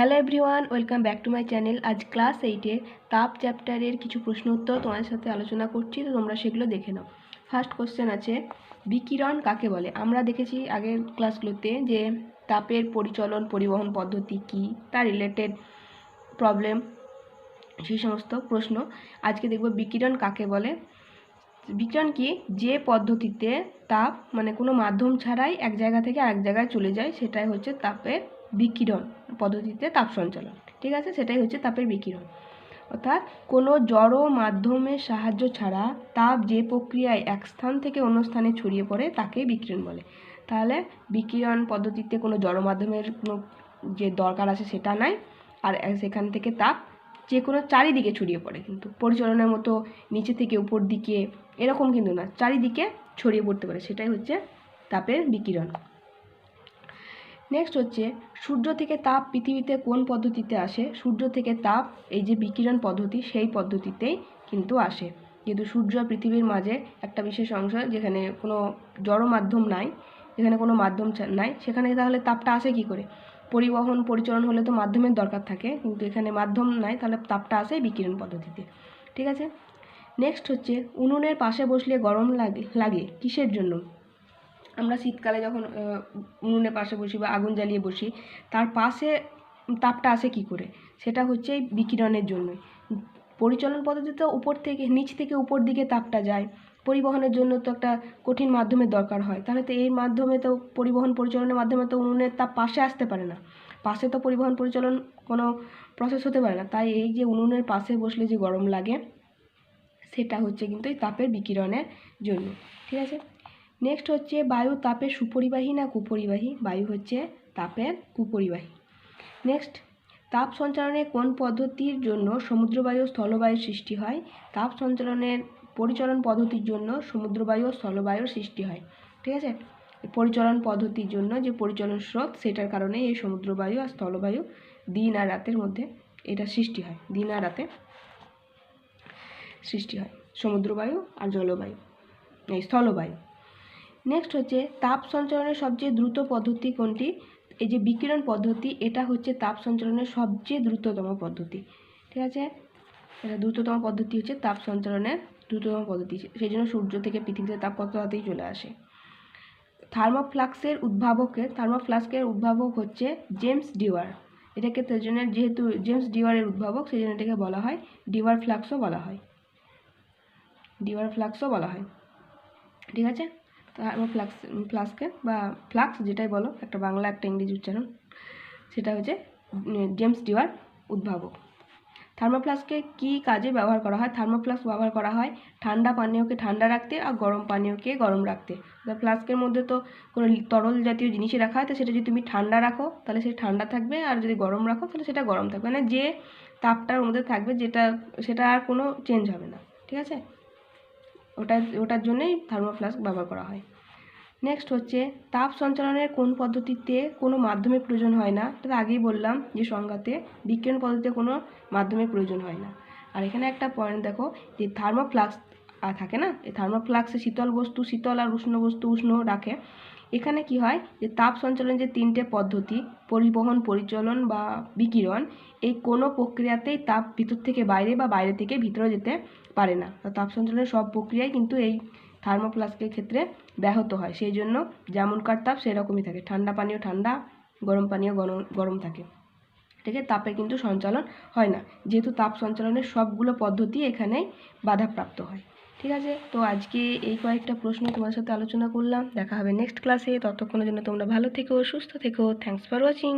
Hello everyone, welcome back to my channel. আজ class এইটে তাপ চ্যাপ্টারের কিছু প্রশ্ন উত্তর তোমাদের সাথে আলোচনা করছি, তো তোমরা সেগুলো দেখে নাও। ফার্স্ট কোশ্চেন আছে, বিকিরণ কাকে বলে? আমরা দেখেছি আগের ক্লাসগুলোতে যে তাপের পরিচলন পরিবহন পদ্ধতি কী, তার রিলেটেড প্রবলেম সেই সমস্ত প্রশ্ন। আজকে দেখব বিকিরণ কাকে বলে। বিকিরণ কি, যে পদ্ধতিতে তাপ মানে কোনো মাধ্যম ছাড়াই এক জায়গা থেকে আরেক জায়গায় চলে যায়, সেটাই হচ্ছে তাপের বিকিরণ পদ্ধতিতে তাপ সঞ্চালন। ঠিক আছে? সেটাই হচ্ছে তাপের বিকিরণ। অর্থাৎ কোনো জড় মাধ্যমের সাহায্য ছাড়া তাপ যে প্রক্রিয়ায় এক স্থান থেকে অন্য স্থানে ছড়িয়ে পড়ে তাকে বিকিরণ বলে। তাহলে বিকিরণ পদ্ধতিতে কোনো জড় মাধ্যমের কোনো যে দরকার আছে সেটা নাই, আর সেখান থেকে তাপ যে কোনো চারিদিকে ছড়িয়ে পড়ে। কিন্তু পরিচালনার মতো নিচে থেকে উপর দিকে এরকম কিন্তু না, চারিদিকে ছড়িয়ে পড়তে পারে। সেটাই হচ্ছে তাপের বিকিরণ। নেক্সট হচ্ছে, সূর্য থেকে তাপ পৃথিবীতে কোন পদ্ধতিতে আসে? সূর্য থেকে তাপ, এই যে বিকিরণ পদ্ধতি, সেই পদ্ধতিতেই কিন্তু আসে। যেহেতু সূর্য পৃথিবীর মাঝে একটা বিশেষ অংশ, যেখানে কোনো জড় মাধ্যম নাই, যেখানে কোনো মাধ্যম নাই, সেখানে তাহলে তাপটা আসে কি করে? পরিবহন, পরিচালন হলে তো মাধ্যমের দরকার থাকে, কিন্তু এখানে মাধ্যম নাই, তাহলে তাপটা আসে বিকিরণ পদ্ধতিতে। ঠিক আছে? নেক্সট হচ্ছে, উনুনের পাশে বসলে গরম লাগে লাগে, কিসের জন্য? আমরা শীতকালে যখন উনুনের পাশে বসি বা আগুন জ্বালিয়ে বসি, তার পাশে তাপটা আসে কি করে? সেটা হচ্ছে এই বিকিরণের জন্যই। পরিচালন পদ্ধতিতে উপর থেকে, নিচ থেকে উপর দিকে তাপটা যায়। পরিবহনের জন্য তো একটা কঠিন মাধ্যমের দরকার হয়। তাহলে তো এই মাধ্যমে তো পরিবহন পরিচালনের মাধ্যমে তো উনুনের তাপ পাশে আসতে পারে না। পাশে তো পরিবহন পরিচালন কোনো প্রসেস হতে পারে না। তাই এই যে উনুনের পাশে বসলে যে গরম লাগে, সেটা হচ্ছে কিন্তু এই তাপের বিকিরণের জন্য। ঠিক আছে? নেক্সট হচ্ছে বায়ু তাপের সুপরিবাহী না কুপরিবাহী? বায়ু হচ্ছে তাপের কুপরিবাহী। নেক্সট তাপ সঞ্চালনের কোন পদ্ধতির জন্য সমুদ্রবায়ু স্থলবায়ুর সৃষ্টি হয়? তাপ সঞ্চালনের পরিচালন পদ্ধতির জন্য সমুদ্রবায়ু ও স্থলবায়ুর সৃষ্টি হয়। ঠিক আছে? পরিচালন পদ্ধতির জন্য যে পরিচালন স্রোত, সেটার কারণে এই সমুদ্রবায়ু আর স্থলবায়ু দিন আর রাতের মধ্যে এটা সৃষ্টি হয়। দিন আর রাতে সৃষ্টি হয়। সমুদ্রবায়ু আর জলবায়ু। এই স্থলবায়ু। নেক্সট হচ্ছে তাপ সঞ্চালনের সবচেয়ে দ্রুত পদ্ধতি কোনটি? এই যে বিকিরণ পদ্ধতি, এটা হচ্ছে তাপ সঞ্চালনের সবচেয়ে দ্রুততম পদ্ধতি। ঠিক আছে? এটা দ্রুততম পদ্ধতি হচ্ছে তাপ সঞ্চালনের দ্রুততম পদ্ধতি। সেই জন্য সূর্য থেকে পৃথিবীতে তাপ কত চলে আসে। থার্মোফ্লাক্সের উদ্ভাবকের থার্মোফ্লাস্কের উদ্ভাবক হচ্ছে জেমস ডিওয়ার। এটাকে তার জন্য যেহেতু জেমস ডিওয়ারের উদ্ভাবক, সেই জন্য এটাকে বলা হয় ডিওয়ার ফ্লাক্সও বলা হয়। ডিওয়ার ফ্লাক্সও বলা হয়। ঠিক আছে? থার্মোফ্লাক্স ফ্লাস্কে বা ফ্লাক্স যেটাই বলো, একটা বাংলা একটা ইংরেজি উচ্চারণ, সেটা হচ্ছে জেমস ডিওয়ার উদ্ভাবক। থার্মোফ্লাস্কে কী কাজে ব্যবহার করা হয়? থার্মোফ্লাস্ক ব্যবহার করা হয় ঠান্ডা পানীয়কে ঠান্ডা রাখতে আর গরম পানীয়কে গরম রাখতে। ফ্লাস্কের মধ্যে তো কোনো তরল জাতীয় জিনিসই রাখা হয়, তো সেটা যদি তুমি ঠান্ডা রাখো, তাহলে সেটা ঠান্ডা থাকবে, আর যদি গরম রাখো, তাহলে সেটা গরম থাকবে। মানে যে তাপটার মধ্যে থাকবে, যেটা, সেটা আর কোনো চেঞ্জ হবে না, ঠিক আছে? ওটা, ওটার জন্যই থার্মোফ্লাস্ক ব্যবহার করা হয়। নেক্সট হচ্ছে, তাপ সঞ্চালনের কোন পদ্ধতিতে কোনো মাধ্যমে প্রয়োজন হয় না? এটা আগেই বললাম যে সংজ্ঞাতে বিজ্ঞান পদ্ধতিতে কোনো মাধ্যমে প্রয়োজন হয় না। আর এখানে একটা পয়েন্ট দেখো, যে থার্মোফ্লাক্স থাকে না? এই থার্মোফ্লাক্সে শীতল বস্তু, শীতল আর উষ্ণ বস্তু উষ্ণ রাখে। এখানে কি হয় যে তাপ সঞ্চালন যে তিনটে পদ্ধতি, পরিবহন, পরিচলন বা বিকিরণ, এই কোনো প্রক্রিয়াতেই তাপ ভিতর থেকে বাইরে বা বাইরে থেকে ভিতরে যেতে পারে না। তাপ সঞ্চালনের সব প্রক্রিয়াই কিন্তু এই থার্মোফ্লাস্কের ক্ষেত্রে ব্যাহত হয়। সেই জন্য যেমনকার তাপ, সেরকমই থাকে। ঠান্ডা পানীয় ঠান্ডা, গরম পানীয় গরম গরম থাকে। ঠিক আছে? তাপের কিন্তু সঞ্চালন হয় না। যেহেতু তাপ সঞ্চালনের সবগুলো পদ্ধতি এখানেই বাধাপ্রাপ্ত হয়। ঠিক আছে? তো আজকে এই কয়েকটা প্রশ্ন তোমার সাথে আলোচনা করলাম। দেখা হবে নেক্সট ক্লাসে ততক্ষণের জন্য তোমরা ভালো থেকো, সুস্থ থেকো। Thanks for watching